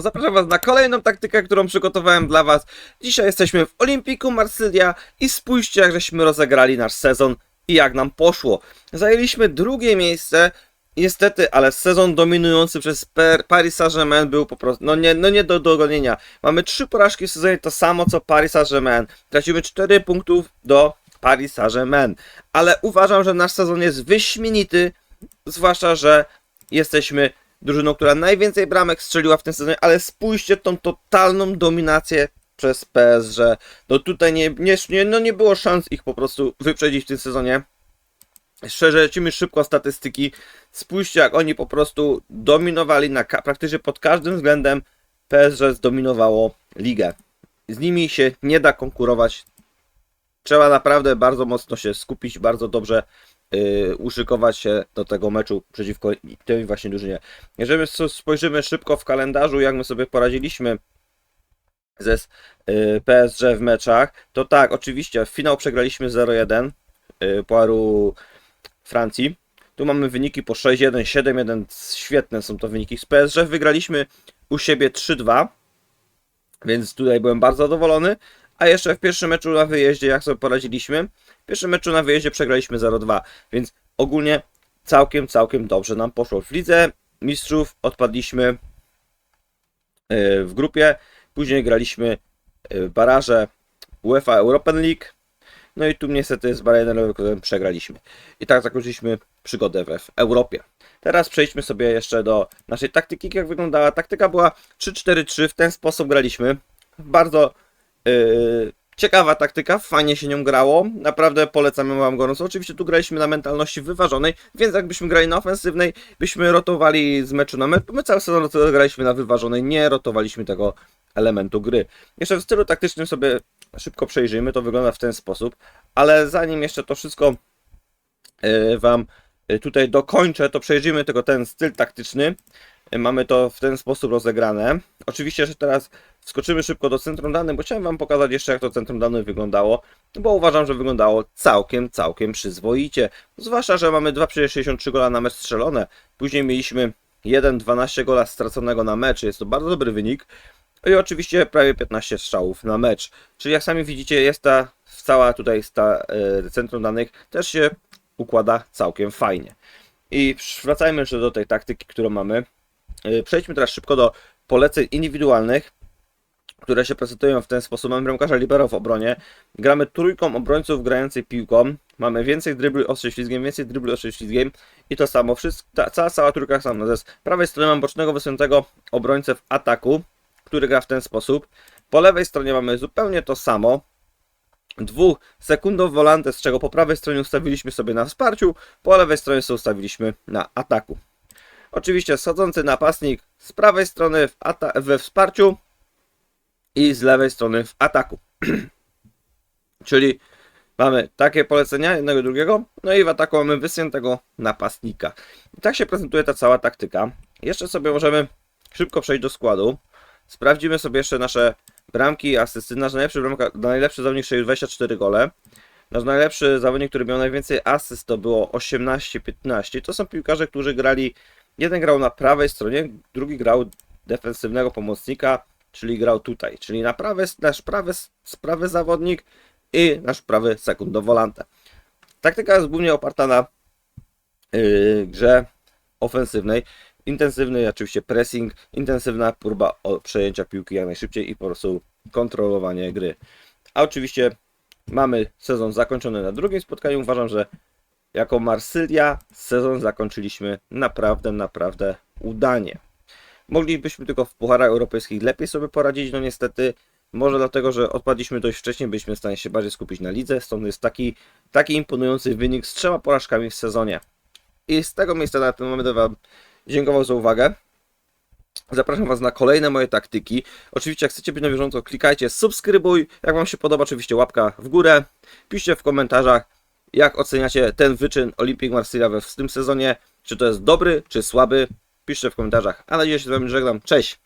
Zapraszam Was na kolejną taktykę, którą przygotowałem dla Was. Dzisiaj jesteśmy w Olimpiku Marsylia i spójrzcie, jak żeśmy rozegrali nasz sezon i jak nam poszło. Zajęliśmy drugie miejsce, niestety, ale sezon dominujący przez Paris Saint-Germain był po prostu, no nie, no nie do dogonienia. Mamy trzy porażki w sezonie, to samo co Paris Saint-Germain. Tracimy 4 punktów do Paris Saint-Germain. Ale uważam, że nasz sezon jest wyśmienity, zwłaszcza, że jesteśmy drużyną, która najwięcej bramek strzeliła w tym sezonie, ale spójrzcie tą totalną dominację przez PSG. No tutaj nie, nie, no nie było szans ich po prostu wyprzedzić w tym sezonie. Szczerze, lecimy szybko statystyki. Spójrzcie, jak oni po prostu dominowali na praktycznie pod każdym względem. PSG zdominowało ligę. Z nimi się nie da konkurować. Trzeba naprawdę bardzo mocno się skupić, bardzo dobrze yy, uszykować się do tego meczu przeciwko tej właśnie drużynie. Jeżeli spojrzymy szybko w kalendarzu, jak my sobie poradziliśmy ze yy, PSG w meczach, to tak, oczywiście finał przegraliśmy 0-1 yy, Puaru Francji. Tu mamy wyniki po 6-1, 7-1, świetne są to wyniki. Z PSG wygraliśmy u siebie 3-2, więc tutaj byłem bardzo zadowolony. A jeszcze w pierwszym meczu na wyjeździe, jak sobie poradziliśmy, w pierwszym meczu na wyjeździe przegraliśmy 0-2, więc ogólnie całkiem, całkiem dobrze nam poszło. W lidze mistrzów odpadliśmy yy, w grupie, później graliśmy yy, baraże UEFA European League, no i tu niestety z Bayernem Leverkusenem przegraliśmy. I tak zakończyliśmy przygodę w Europie. Teraz przejdźmy sobie jeszcze do naszej taktyki, jak wyglądała. Taktyka była 3-4-3, w ten sposób graliśmy. Bardzo yy, ciekawa taktyka, fajnie się nią grało. Naprawdę polecam Wam gorąco. Oczywiście tu graliśmy na mentalności wyważonej, więc jakbyśmy grali na ofensywnej, byśmy rotowali z meczu na mecz. My cały sezon graliśmy na wyważonej, nie rotowaliśmy tego elementu gry. Jeszcze w stylu taktycznym sobie szybko przejrzyjmy, to wygląda w ten sposób, ale zanim jeszcze to wszystko yy, Wam yy, tutaj dokończę, to przejrzyjmy tylko ten styl taktyczny. Mamy to w ten sposób rozegrane. Oczywiście, że teraz wskoczymy szybko do centrum danych, bo chciałem Wam pokazać jeszcze, jak to centrum danych wyglądało, bo uważam, że wyglądało całkiem, całkiem przyzwoicie. Zwłaszcza, że mamy 2,63 gola na mecz strzelone. Później mieliśmy 1,12 gola straconego na mecz. Jest to bardzo dobry wynik. I oczywiście prawie 15 strzałów na mecz. Czyli jak sami widzicie, jest ta cała tutaj ta, e, centrum danych też się układa całkiem fajnie. I wracajmy jeszcze do tej taktyki, którą mamy. E, Przejdźmy teraz szybko do poleceń indywidualnych, które się prezentują w ten sposób. Mamy bramkarza libero w obronie. Gramy trójką obrońców grających piłką. Mamy więcej dribli ostrzy ślizgiem, więcej dribli ostrzy ślizgiem. I to samo, wszystko, ta, cała, cała trójka sama. Z prawej strony mam bocznego wysuntego obrońcę w ataku, który gra w ten sposób. Po lewej stronie mamy zupełnie to samo. Dwóch sekundów volante, z czego po prawej stronie ustawiliśmy sobie na wsparciu, po lewej stronie sobie ustawiliśmy na ataku. Oczywiście schodzący napastnik z prawej strony w we wsparciu i z lewej strony w ataku. Czyli mamy takie polecenia jednego drugiego, no i w ataku mamy wysuniętego napastnika. I tak się prezentuje ta cała taktyka. Jeszcze sobie możemy szybko przejść do składu. Sprawdzimy sobie jeszcze nasze bramki, asysty. Nasz najlepszy, bramka, najlepszy zawodnik strzelił 24 gole. Nasz najlepszy zawodnik, który miał najwięcej asyst, to było 18-15. To są piłkarze, którzy grali. Jeden grał na prawej stronie, drugi grał defensywnego pomocnika, czyli grał tutaj. Czyli na prawy, nasz prawy, prawy zawodnik i nasz prawy sekundowolante. Taktyka jest głównie oparta na yy, grze ofensywnej. Intensywny oczywiście pressing, intensywna próba przejęcia piłki jak najszybciej i po prostu kontrolowanie gry. A oczywiście mamy sezon zakończony na drugim spotkaniu. Uważam, że jako Marsylia sezon zakończyliśmy naprawdę, naprawdę udanie. Moglibyśmy tylko w pucharach europejskich lepiej sobie poradzić, no niestety może dlatego, że odpadliśmy dość wcześnie, byliśmy w stanie się bardziej skupić na lidze, stąd jest taki, taki imponujący wynik z trzema porażkami w sezonie. I z tego miejsca na ten moment Wam dziękował za uwagę. Zapraszam Was na kolejne moje taktyki. Oczywiście, jak chcecie być na bieżąco, klikajcie subskrybuj. Jak Wam się podoba, oczywiście łapka w górę. Piszcie w komentarzach, jak oceniacie ten wyczyn Olympic Marsylia w tym sezonie. Czy to jest dobry, czy słaby. Piszcie w komentarzach. A na dzisiaj się z Wami żegnam. Cześć!